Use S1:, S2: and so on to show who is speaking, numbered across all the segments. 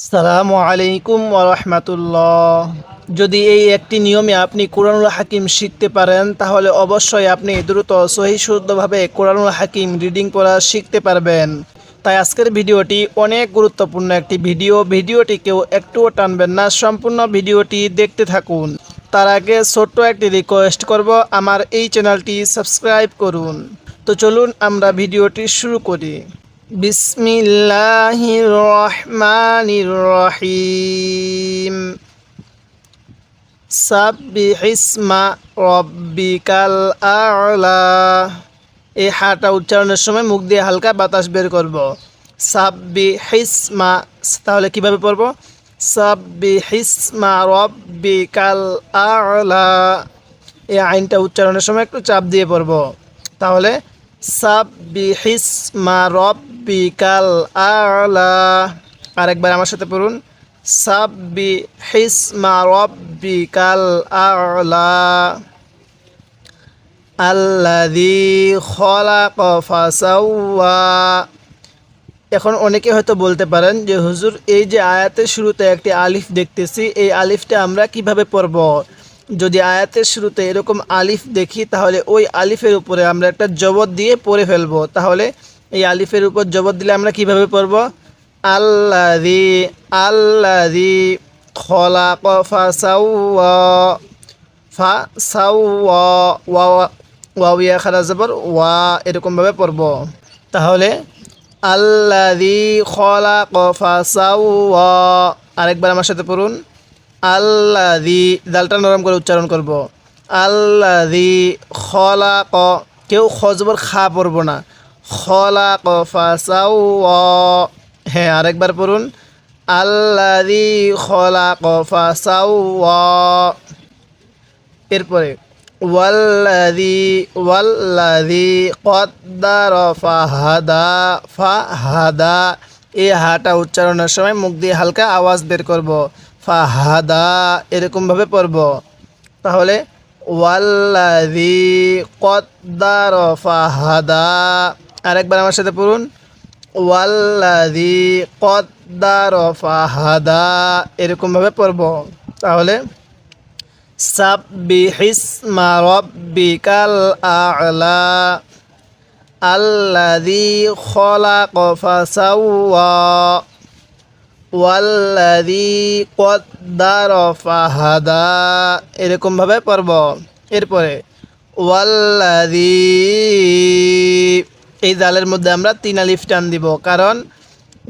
S1: আসসালামু আলাইকুম রহমতুল্লাহ যদি এই একটি নিয়মে আপনি কোরআনুল হাকিম শিখতে পারেন, তাহলে অবশ্যই আপনি দ্রুত সহি শুদ্ধভাবে কোরআনুল হাকিম রিডিং পড়া শিখতে পারবেন। তাই আজকের ভিডিওটি অনেক গুরুত্বপূর্ণ একটি ভিডিও। ভিডিওটি কেউ একটুও টানবেন না, সম্পূর্ণ ভিডিওটি দেখতে থাকুন। তার আগে ছোট্ট একটি রিকোয়েস্ট করব, আমার এই চ্যানেলটি সাবস্ক্রাইব করুন। তো চলুন আমরা ভিডিওটি শুরু করি। বিসমিল্লাহির রহমানির রহিম। সাব্বিহিসমা রব্বিকাল আ'লা। এই হাটা উচ্চারণের সময় মুখ দিয়ে হালকা বাতাস বের করব। সাব্বি হিসমা তাহলে কীভাবে পড়ব? সাব্বি হিসমা রব্বিকাল আ'লা। এই আইনটা উচ্চারণের সময় একটু চাপ দিয়ে পড়ব। তাহলে সাব্বি হিসমা রব্বিকাল আ'লা। আরেকবার আমার সাথে পড়ুন। সাব্বি হিসমা রব্বিকাল আ'লা। আল্লাযী খলাক ফাসাওয়া। এখন অনেকে হয়তো বলতে পারেন যে, হুজুর, এই যে আয়াতের শুরুতে একটি আলিফ দেখতেছি, এই আলিফটা আমরা কীভাবে পড়ব? যদি আয়াতের শুরুতে এরকম আলিফ দেখি, তাহলে ওই আলিফের উপরে আমরা একটা জবর দিয়ে পড়ে ফেলব। তাহলে এই আলিফের উপর জবর দিলে আমরা কীভাবে পড়ব? আল্লাযী আল্লাযী খলাক ফাসাওয়া ফা সাওয়া ওয়া ওয়াউয়া খারা জবর, ওয়া এরকমভাবে পড়ব। তাহলে আল্লাযী খলাক ফাসাওয়া, আরেকবার আমার সাথে পড়ুন। আল্লাযী দালটা নরম করে উচ্চারণ করব। আল্লাযী ক কেউ খজবর খা পড়ব না। খলাক ফাসাওয়া। হ্যাঁ আরেকবার পড়ুন। আল্লাযী খলাক ফাসাওয়া। এরপরে ওয়াল্লাদি ওয়াল্লাদি কদ্দার ফাহাদা ফাহাদা। এই হাটা উচ্চারণের সময় মুখ দিয়ে হালকা আওয়াজ বের করব। ফাহাদা এরকমভাবে পড়ব। তাহলে ওয়াল্লাদি কদ্দার ফাহাদা। আরেকবার আমার সাথে পড়ুন। ওয়াল্লাদি কদ্দার ফাহাদা এরকমভাবে পড়ব। তাহলে সাব্বিহিসমা রব্বিকাল আ'লা। আল্লাযী খলাক ফাসাওয়া। ওয়াল্লাযী কদ্দার ফাহাদা। এরকমভাবে পড়ব। এরপরে, ওয়াল্লাযী, এই জালের মধ্যে আমরা তিন আলিফ টান দিব। কারণ,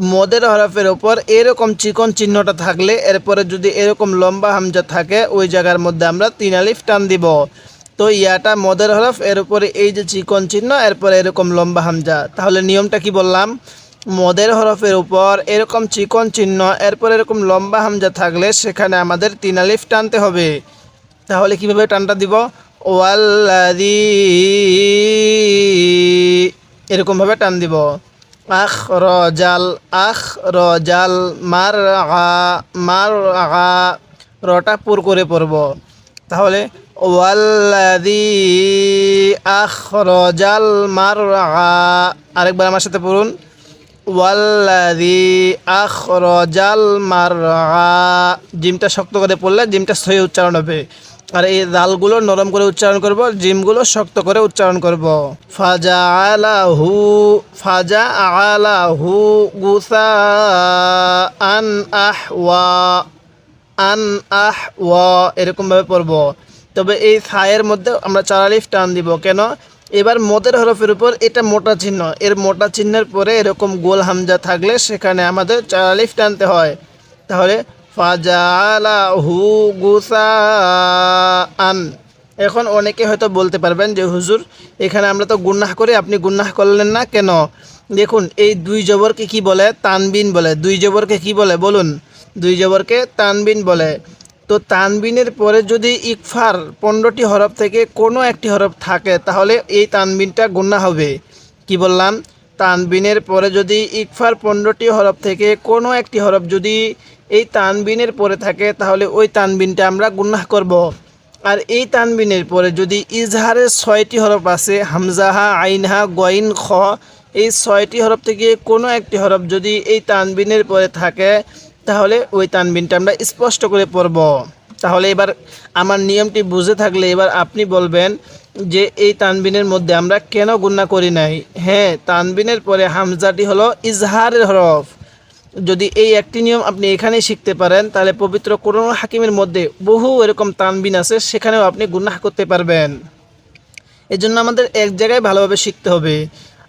S1: মদের হরফের ওপর এরকম চিকন চিহ্নটা থাকলে, এরপরে যদি এরকম লম্বা হামজা থাকে, ওই জায়গার মধ্যে আমরা তিন আলিফ টান দিব। তো ইয়াটা মদের হরফ, এর উপরে এই যে চিকন চিহ্ন, এরপরে এরকম লম্বা হামজা। তাহলে নিয়মটা কি বললাম? মদের হরফের উপর এরকম চিকন চিহ্ন, এরপর এরকম লম্বা হামজা থাকলে সেখানে আমাদের তিন আলিফ টানতে হবে। তাহলে কীভাবে টানটা দিব? ওয়াল্লাদি এরকমভাবে টান দিব। আখ রজাল আখ রজাল মার আগা মার আগা রটা পুর করে পড়ব। তাহলে ওয়াল্লাদি আখ রজাল মার আগা আরেকবার আমার সাথে পড়ুন। ওয়াল্লাদি আখ রজাল মার আগা জিমটা শক্ত করে পড়লে জিমটা সহি উচ্চারণ হবে। আর এই দালগুলো নরম করে উচ্চারণ করব, জিমগুলো শক্ত করে উচ্চারণ করব। ফাজা আলাহু ফাজা আলাহু গুসা আন আহ ওয়া আন আহ ওয়া এরকমভাবে পড়ব। তবে এই ছায়ের মধ্যে আমরা চারালিফ টান দিব। কেন? এবার মদের হরফের উপর এটা মোটা চিহ্ন। এর মোটা চিহ্নের পরে এরকম গোল হামজা থাকলে সেখানে আমাদের চারালিফ টানতে হয়। তাহলে ফাজালাহু গুসাআন। এখন অনেকে হয়তো বলতে পারবেন যে, হুজুর, এখানে আমরা তো গুন্নাহ করে, আপনি গুন্নাহ করলেন না কেন? দেখুন, এই দুই জবরকে কি বলে? তানবিন বলে। দুই জবরকে কি বলে? বলুন। দুই জবরকে তানবিন বলে। তো তানবিনের পরে যদি ইকফার পনেরোটি হরফ থেকে কোনো একটি হরফ থাকে, তাহলে এই তানবিনটা গুন্না হবে কি বললাম তানবিনের পরে যদি ইকফার পনেরোটি হরফ থেকে কোনো একটি হরফ যদি এই তানবিনের পরে থাকে, তাহলে ওই তানবিনটা আমরা গুন্নাহ করব। আর এই তানবিনের পরে যদি ইজহারের ছয়টি হরফ আছে, হামজাহা, আইনহা গইন খ, এই ছয়টি হরফ থেকে কোনো একটি হরফ যদি এই তানবিনের পরে থাকে তাহলে ওই তানবিনটা আমরা স্পষ্ট করে পড়ব। তাহলে এবার আমার নিয়মটি বুঝে থাকলে এবার আপনি বলবেন যে এই তানবিনের মধ্যে আমরা কেন গুণা করি নাই? হ্যাঁ তানবিনের পরে হামজাটি হলো ইজহারের হরফ। যদি এই একটি নিয়ম আপনি এখানেই শিখতে পারেন, তাহলে পবিত্র কোরআন হাকিমের মধ্যে বহু এরকম তানবিন আছে, সেখানেও আপনি গুনাহ করতে পারবেন। এজন্য আমাদের এক জায়গায় ভালোভাবে শিখতে হবে।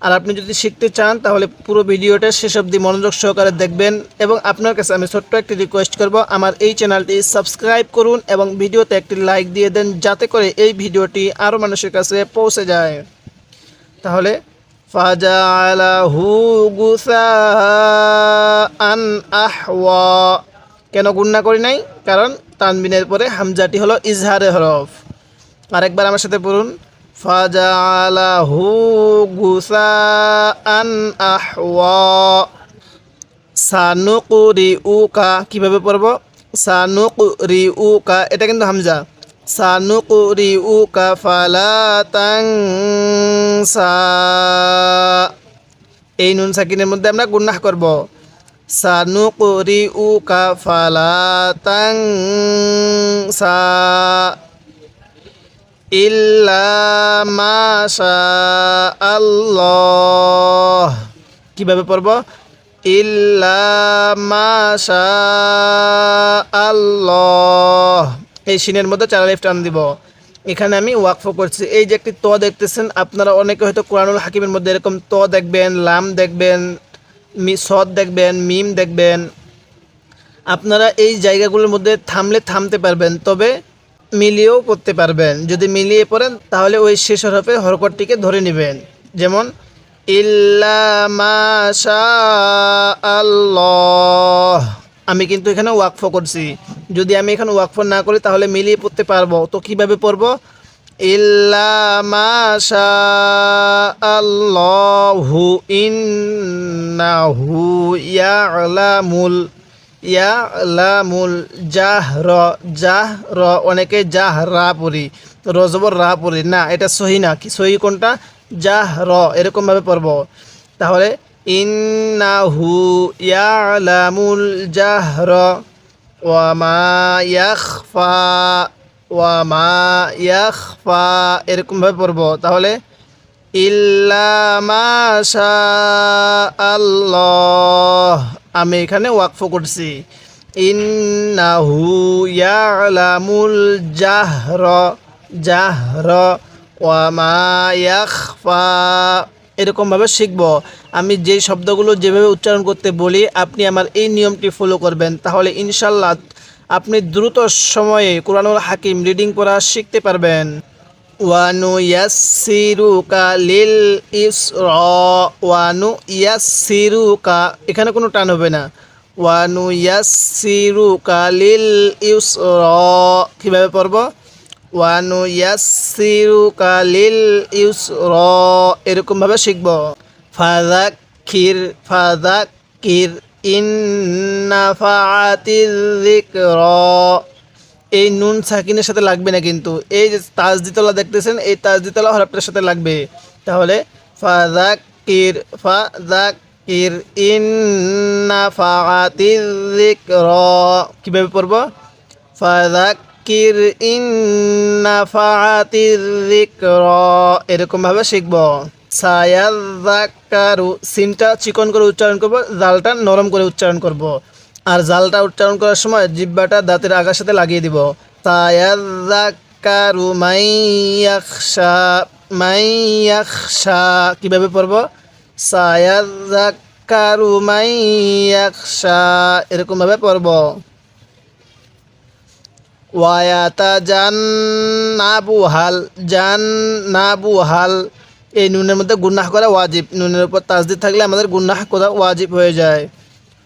S1: আর আপনি যদি শিখতে চান, তাহলে পুরো ভিডিওটা শেষ অবধি মনোযোগ সহকারে দেখবেন এবং আপনার কাছে আমি ছোট্ট একটি রিকোয়েস্ট করব, আমার এই চ্যানেলটি সাবস্ক্রাইব করুন এবং ভিডিওতে একটি লাইক দিয়ে দেন, যাতে করে এই ভিডিওটি আরও মানুষের কাছে পৌঁছে যায়। তাহলে আহওয়া। কেন গুন্না করি নাই? কারণ তানবিনের পরে হামজাটি হলো ইজহারে হরফ। আরেকবার আমার সাথে পড়ুন। ফাজালাহু গুসাআন আহওয়া সানুকুরি উকা কীভাবে পড়ব? সানুকুরি উকা এটা কিন্তু হামজা। সানুকুরি উকা ফালা তাংসা এই নুন সাকিনের মধ্যে আমরা গুন্নাহ করব। সানুকুরি উকা ফালা তাংসা ইল্লা মাশা আল্লাহ কীভাবে পড়ব? ইল্লা মাশা আল্লাহ এই সিনের মধ্যে চার লিফট টান দিব। এখানে আমি ওয়াকফ করছি। এই যে একটি ত দেখতেছেন, আপনারা অনেকে হয়তো কোরআনুল হাকিমের মধ্যে এরকম ত দেখবেন, লাম দেখবেন সদ দেখবেন, মিম দেখবেন। আপনারা এই জায়গাগুলোর মধ্যে থামলে থামতে পারবেন। তবে মিলিয়েও করতে পারবেন। যদি মিলিয়ে পড়েন, তাহলে ওই শেষ হরফে হরকটটিকে ধরে নেবেন। যেমন আল্লাহ আমি কিন্তু এখানে ওয়াকফ করছি। যদি আমি এখানে ওয়াকফ না করি, তাহলে মিলিয়ে পড়তে পারব। তো কীভাবে পড়ব? আল্লাহু ইন্নাহু ইয়ালামুল ইয়ালামুল জাহর র অনেকে জাহরা পড়ি রজবর রা পড়ি না, এটা সহি না। কি সহি কোনটা? জাহ র এরকমভাবে পড়ব। তাহলে, ইন্নাহু ইয়ালামুল জাহর, ওয়ামা ইয়াখফা, ওয়ামা এরকমভাবে পড়ব। তাহলে ইল্লামাশা আল্লাহ আমি এখানে ওয়াকফ করছি। ইন্নাহু ইয়ালামুল জাহর জাহর ওয়ামা ইয়াখফা। এরকমভাবে শিখব। আমি যে শব্দগুলো যেভাবে উচ্চারণ করতে বলি, আপনি আমার এই নিয়মটি ফলো করবেন। তাহলে ইনশাল্লাহ আপনি দ্রুত সময়ে কোরআনুল হাকিম রিডিং করা শিখতে পারবেন। ওয়ানু ইয়াসিরুকা লিল ইসর ওয়ানু ইয়াসিরুকা এখানে কোনো টান হবে না। ওয়ানু ইয়াসিরুকা লিল ইসর। কীভাবে পড়ব? ওয়ানু ইয়াসিরুকা লিল ইসর। এরকমভাবে শিখব। ফাদাক্কির ফাদাক্কির ইন্নাফাআতির যিকর। এই নুন সাকিনের সাথে লাগবে না কিন্তু। এই যে তাজদিতলা দেখতেছেন, এই তাজদিতলা হরফটার সাথে লাগবে। তাহলে ফাজাকির ফাজাকির ইন্নাফাআতির যিকর। কীভাবে পড়ব? ফাজাকির ইন্নাফাআতির যিকর। এরকম ভাবে শিখব। সায়াযাক্কারু, সিনটা চিকন করে উচ্চারণ করব, জালটা নরম করে উচ্চারণ করব। আর জালটা উচ্চারণ করার সময় জিব্বাটা দাঁতের আগার সাথে লাগিয়ে দিব। সায়াযাক্কারু মাইয়াখশা মাইয়াখশা কীভাবে পড়ব? সায়াযাক্কারু মাইয়াখশা এরকম ভাবে পড়ব। ওয়ায়াতা জান নাবু হাল জান নাবু হাল। এই নুনের মধ্যে গুন্নাহ করা ওয়াজিব। নুনের উপর তাজদিদ থাকলে আমাদের গুন্নাহ করা ওয়াজিব হয়ে যায়।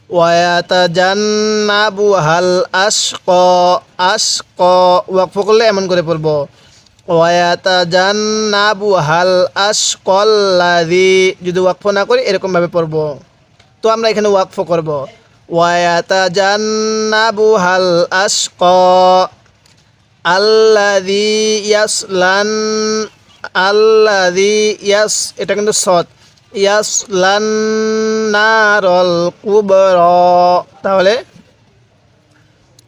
S1: ওয়ায়াতা জান্নাবু হাল আশক আশক ওয়াকফ করলে এমন করে পড়ব। ওয়ায়াতা জান্নাবু হাল আশকল্লাদি যদি ওয়াকফ না করি এরকমভাবে পড়ব। তো আমরা এখানে ওয়াকফ করব। ওয়ায়াতা জান্নাবু হাল আশক আল্লাদি ইয়াসলান আল্লাদি ইয়াস, এটা কিন্তু সৎ। ইয়াসলান নারল কুবর। তাহলে,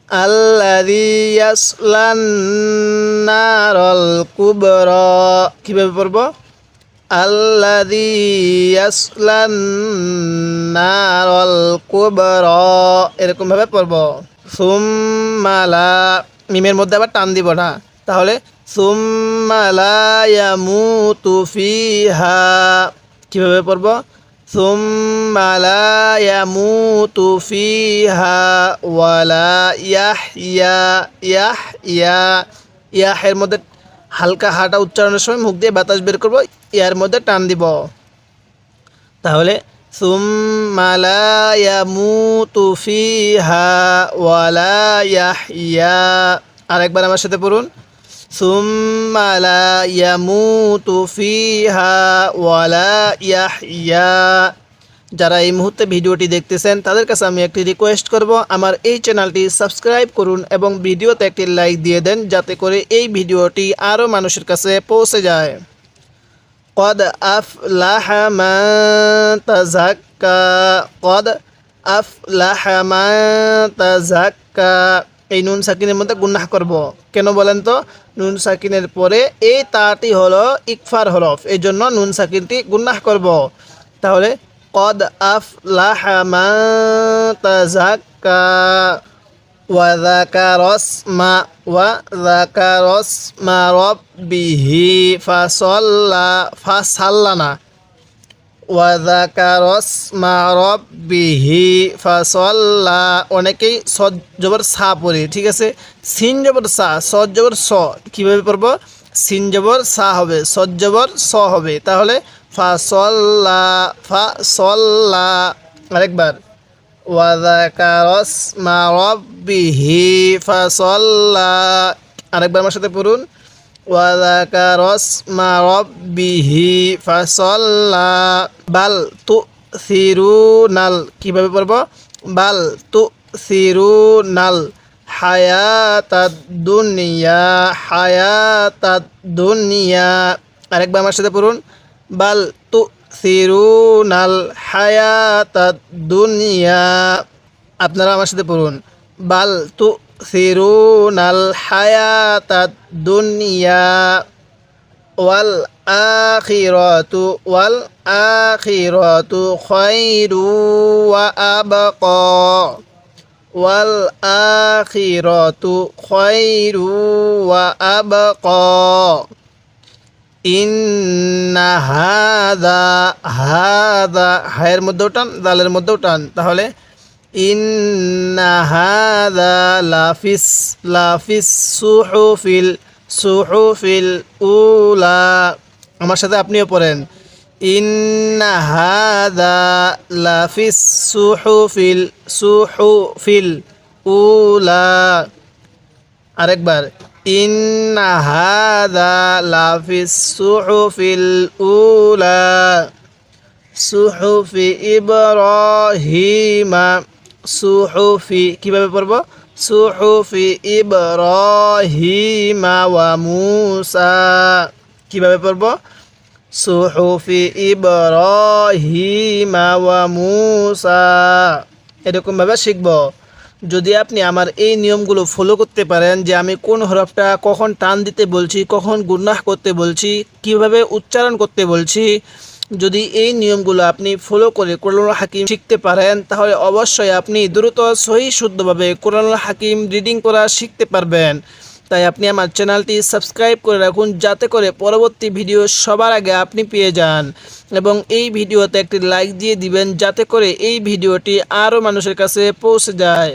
S1: আল্লাযী ইয়াসলান নারল কুবরা। কীভাবে পড়ব? আল্লাযী ইয়াসলান নারল কুবরা। এরকম ভাবে পড়ব। সুম্মা লা, মিমের মধ্যে আবার টান দিব না। তাহলে, সুম্মা লা ইয়ামুতু ফিহা। কীভাবে পড়ব? সুম্মা লা ইয়ামুতু ফিহা ওয়ালা ইয়াহইয়া ইয়াহইয়া। ইয়াহের মধ্যে হালকা হাটা উচ্চারণের সময় মুখ দিয়ে বাতাস বের করব, ইয়ার মধ্যে টান দিব। তাহলে সুম্মা লা ইয়ামুতু ফিহা ওয়ালা ইয়াহইয়া। আরেকবার আমার সাথে পড়ুন। সুম্মা লা ইয়ামুতু ফিহা ওয়ালা ইয়াহইয়া যারা এই মুহূর্তে ভিডিওটি দেখতেছেন, তাদের কাছে আমি একটি রিকোয়েস্ট করব, আমার এই চ্যানেলটি সাবস্ক্রাইব করুন এবং ভিডিওতে একটি লাইক দিয়ে দেন, যাতে করে এই ভিডিওটি আরও মানুষের কাছে পৌঁছে যায়। কদ আফলাহা কদ আফলাহা এই নুন সাকিনের মধ্যে গুন্না করব। কেন বলেন তো? নুন সাকিনের পরে এই তাটি হলো ইকফার হরফ। এই জন্য নুন সাকিনটি গুন্নাহ করব। তাহলে কদ আফ লাহামা ওয়াদাকারসমা ওয়াদাকারসমা রব্বিহি ফাসল্লা ফাসাল্লানা। ওয়াজাকার মারব বিহি ফাসল্লা অনেকেই সদ জবর সা পড়ে, ঠিক আছে? সিন জবর সা সদ জবর স, কীভাবে পড়ব? সিন জবর সা হবে সদ জবর স হবে। তাহলে ফাসল্লা ফাসল্লা আরেকবার। মা মারব বিহি ফাসল্লা আরেকবার আমার সাথে পড়ুন। وذكر اسم ربه فصلى বাল তুসিরুনাল কিভাবে পড়ব বাল তুসিরুনাল হায়াতাদ দুনিয়া হায়াতাদ দুনিয়া আরেকবার আমার সাথে পড়ুন বাল তু সিরুনাল হায়াতাদ দুনিয়া আপনারা আমার সাথে পড়ুন বাল তু ওয়াল আখিরাতু খায়রু ওয়া আবকা ওয়াল আখিরাতু খায়রু ওয়া আবকা ইন্না হাদা হাদা হায়ের মধ্যেও টান দালের মধ্যেও টান তাহলে ইন্না হাদা লাফিস লাফিস সুহুফিল সুহুফিল উলা আমার সাথে আপনিও পড়েন ইন্না হাদা লাফিস সুহুফিল সুহুফিল উলা আরেকবার إن هذا لفي الصحف الأولى صحف إبراهيم সুহুফি, কীভাবে পড়ব? সুহুফি ইবরহিমা ওয়া মুসা। কীভাবে পড়ব? সুহুফি ইবরহিমা ওয়া মুসা। এরকমভাবে শিখব। যদি আপনি আমার এই নিয়মগুলো ফলো করতে পারেন, যে আমি কোন হরফটা কখন টান দিতে বলছি, কখন গুন্নাহ করতে বলছি, কীভাবে উচ্চারণ করতে বলছি যদি এই নিয়মগুলো আপনি ফলো করে কোরআনুল হাকিম শিখতে পারেন, তাহলে অবশ্যই আপনি দ্রুত সহি শুদ্ধভাবে কোরআনুল হাকিম রিডিং করা শিখতে পারবেন। তাই আপনি আমার চ্যানেলটি সাবস্ক্রাইব করে রাখুন, যাতে করে পরবর্তী ভিডিও সবার আগে আপনি পেয়ে যান। এবং এই ভিডিওতে একটি লাইক দিয়ে দিবেন, যাতে করে এই ভিডিওটি আরও মানুষের কাছে পৌঁছে যায়।